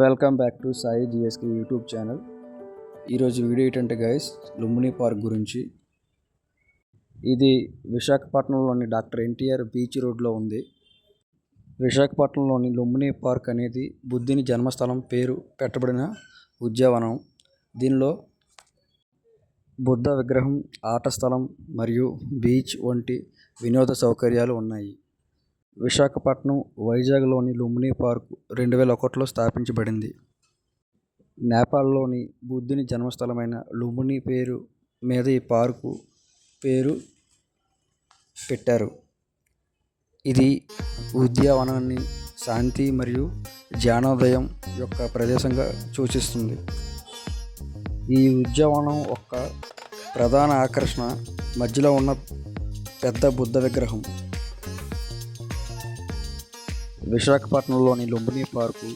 Welcome back to Sai GSK YouTube channel. ఈరోజు video ఏంటంటే guys Lumbini park గురించి. ఇది విశాఖపట్నంలోని డాక్టర్ ఎన్టీఆర్ బీచ్ రోడ్లో ఉంది. విశాఖపట్నంలోని లుంబిని పార్క్ అనేది బుద్ధుని జన్మస్థలం పేరు పెట్టబడిన ఉద్యానవనం దీనిలో బుద్ధ విగ్రహం ఆట స్థలం మరియు బీచ్ వంటి వినోద సౌకర్యాలు ఉన్నాయి. విశాఖపట్నం వైజాగ్లోని లుంబిని పార్క్ రెండు వేల ఒకటిలో స్థాపించబడింది. నేపాల్లోని బుద్ధుని జన్మస్థలమైన లుంబిని పేరు మీద ఈ పార్కు పేరు పెట్టారు. ఇది ఉద్యానవనాన్ని శాంతి మరియు జ్ఞానోదయం యొక్క ప్రదేశంగా సూచిస్తుంది. ఈ ఉద్యానవనం యొక్క ప్రధాన ఆకర్షణ. మధ్యలో ఉన్న పెద్ద బుద్ధ విగ్రహం. విశాఖపట్నంలోని లుంబిని పార్కు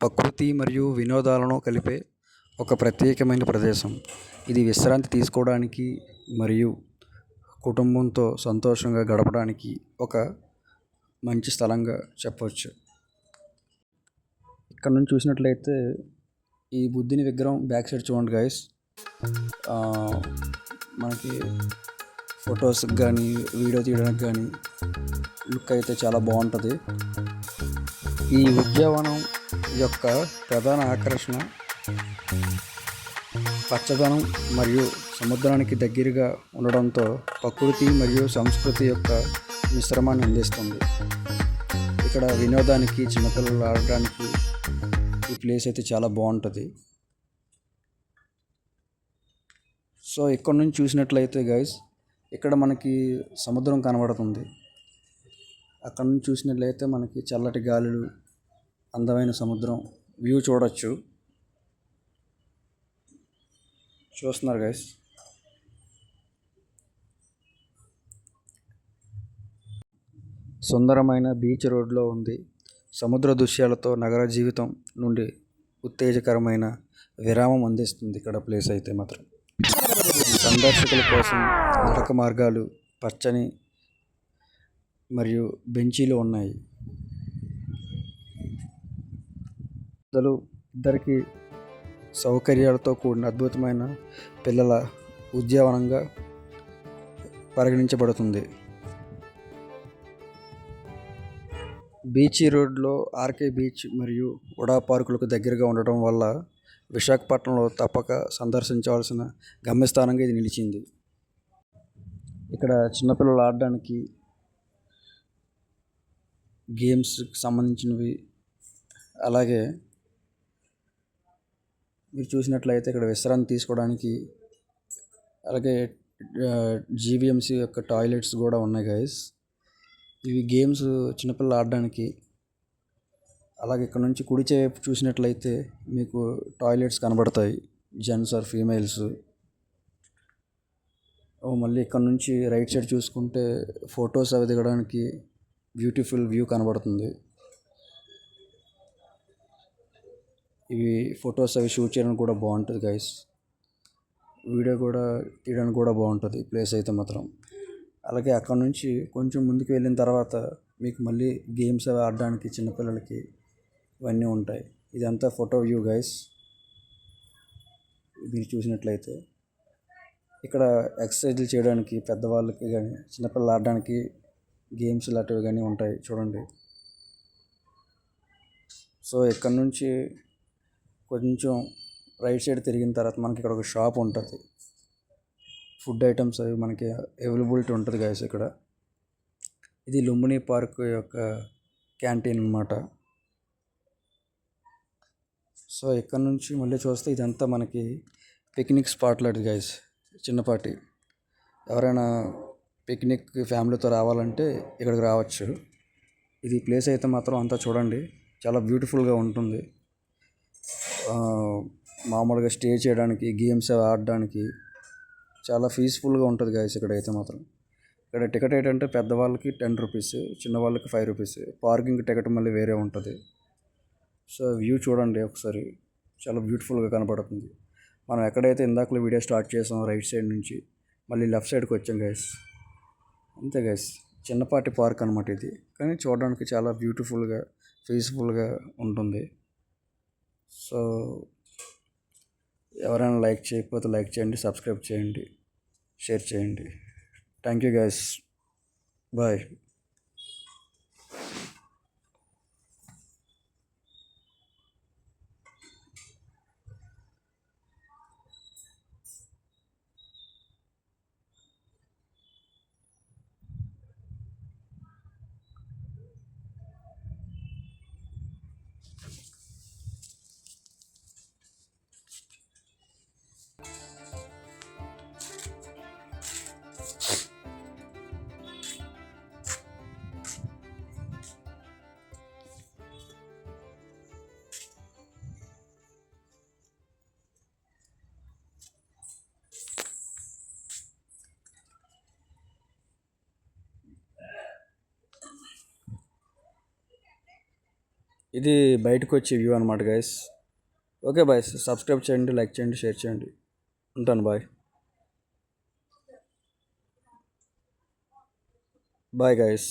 ప్రకృతి మరియు వినోదాలను కలిపే ఒక ప్రత్యేకమైన ప్రదేశం. ఇది విశ్రాంతి తీసుకోవడానికి మరియు కుటుంబంతో సంతోషంగా గడపడానికి ఒక మంచి స్థలంగా చెప్పవచ్చు. ఇక్కడ నుంచి చూసినట్లయితే ఈ బుద్ధుని విగ్రహం బ్యాక్ సైడ్ చూడండి గైస్ మనకి ఫొటోస్కి కానీ వీడియో తీయడానికి కానీ లుక్ అయితే చాలా బాగుంటుంది. ఈ ఉద్యానవనం యొక్క ప్రధాన ఆకర్షణ పచ్చదనం మరియు సముద్రానికి దగ్గరగా ఉండడంతో ప్రకృతి మరియు సంస్కృతి యొక్క మిశ్రమాన్ని అందిస్తుంది. ఇక్కడ వినోదానికి చిన్నపిల్లలు ఆడడానికి ఈ ప్లేస్ అయితే చాలా బాగుంటుంది. సో ఇక్కడ నుంచి చూసినట్లయితే గైస్ ఇక్కడ మనకి సముద్రం కనబడుతుంది. అక్కడ నుంచి చూసినట్లయితే మనకి చల్లటి గాలులు అందమైన సముద్రం వ్యూ చూడొచ్చు. చూస్తున్నారు గైస్ సుందరమైన బీచ్ రోడ్లో ఉంది. సముద్ర దృశ్యాలతో నగర జీవితం నుండి ఉత్తేజకరమైన విరామం అందిస్తుంది ఇక్కడ ప్లేస్ అయితే మాత్రం. సందర్శకుల కోసం నడక మార్గాలు పచ్చని మరియు బెంచీలు ఉన్నాయి. పిల్లలు ఇద్దరికి సౌకర్యాలతో కూడిన అద్భుతమైన పిల్లల ఉద్యానవనంగా పరిగణించబడుతుంది. బీచ్ రోడ్లో ఆర్కే బీచ్ మరియు ఉడా పార్కులకు దగ్గరగా ఉండటం వల్ల విశాఖపట్నంలో తప్పక సందర్శించవలసిన గమ్యస్థానంగా ఇది నిలిచింది. ఇక్కడ చిన్నపిల్లలు ఆడడానికి గేమ్స్కి సంబంధించినవి అలాగే మీరు చూసినట్లయితే ఇక్కడ విశ్రాంతి తీసుకోవడానికి అలాగే జీవీఎంసీ యొక్క టాయిలెట్స్ కూడా ఉన్నాయి గైస్ ఇవి గేమ్స్ చిన్నపిల్లలు ఆడడానికి అలాగే ఇక్కడ నుంచి కుడి వైపు చూసినట్లయితే మీకు టాయిలెట్స్ కనబడతాయి. Gents or females. మళ్ళీ ఇక్కడ నుంచి రైట్ సైడ్ చూసుకుంటే ఫొటోస్ అవి దిగడానికి బ్యూటిఫుల్ వ్యూ కనబడుతుంది. ఇవి ఫొటోస్ అవి షూట్ చేయడానికి కూడా బాగుంటుంది గైస్. వీడియో కూడా తీయడానికి కూడా బాగుంటుంది ప్లేస్ అయితే మాత్రం. అలాగే అక్కడ నుంచి కొంచెం ముందుకు వెళ్ళిన తర్వాత మీకు మళ్ళీ గేమ్స్ అవి ఆడడానికి చిన్నపిల్లలకి ఇవన్నీ ఉంటాయి. ఇదంతా ఫోటో వ్యూ గైస్. మీరు చూసినట్లయితే ఇక్కడ ఎక్సర్సైజ్లు చేయడానికి పెద్దవాళ్ళకి కానీ చిన్నపిల్లలు ఆడడానికి గేమ్స్ లాంటివి కానీ ఉంటాయి చూడండి. సో ఇక్కడ నుంచి కొంచెం రైట్ సైడ్ తిరిగిన తర్వాత మనకి ఇక్కడ ఒక షాప్ ఉంటుంది. ఫుడ్ ఐటమ్స్ అవి మనకి అవైలబిలిటీ ఉంటుంది గైస్ ఇక్కడ. ఇది లుంబిని పార్క్ యొక్క క్యాంటీన్ అనమాట సో ఇక్కడ నుంచి మళ్ళీ చూస్తే ఇదంతా మనకి పిక్నిక్ స్పాట్ లాంటిది గైస్ చిన్నపాటి. ఎవరైనా పిక్నిక్ ఫ్యామిలీతో రావాలంటే ఇక్కడికి రావచ్చు. ఇది ప్లేస్ అయితే మాత్రం అంతా చూడండి చాలా బ్యూటిఫుల్గా ఉంటుంది. మామూలుగా స్టే చేయడానికి గేమ్స్ ఆడడానికి చాలా పీస్ఫుల్గా ఉంటుంది గైస్ ఇక్కడ అయితే మాత్రం. ఇక్కడ టికెట్ ఏంటంటే పెద్దవాళ్ళకి టెన్ రూపీస్ చిన్నవాళ్ళకి ఫైవ్ రూపీస్. పార్కింగ్ టికెట్ మళ్ళీ వేరే ఉంటుంది. సో వ్యూ చూడండి ఒకసారి. చాలా బ్యూటిఫుల్గా కనపడుతుంది. మనం ఎక్కడైతే ఇందాకలో వీడియో స్టార్ట్ చేసాం రైట్ సైడ్ నుంచి మళ్ళీ లెఫ్ట్ సైడ్కి వచ్చాం గైస్. అంతే గైస్. చిన్నపాటి పార్క్ అనమాట ఇది. కానీ చూడడానికి చాలా బ్యూటిఫుల్గా పీస్ఫుల్గా ఉంటుంది. సో ఎవరైనా లైక్ చేయకపోతే లైక్ చేయండి సబ్స్క్రైబ్ చేయండి షేర్ చేయండి. Thank you guys. బాయ్. ఇది బయటకు వచ్చే వ్యూ అనమాట గైస్ ఓకే బాయ్ సబ్స్క్రైబ్ చేయండి లైక్ చేయండి షేర్ చేయండి. ఉంటాను బాయ్ బాయ్ గైస్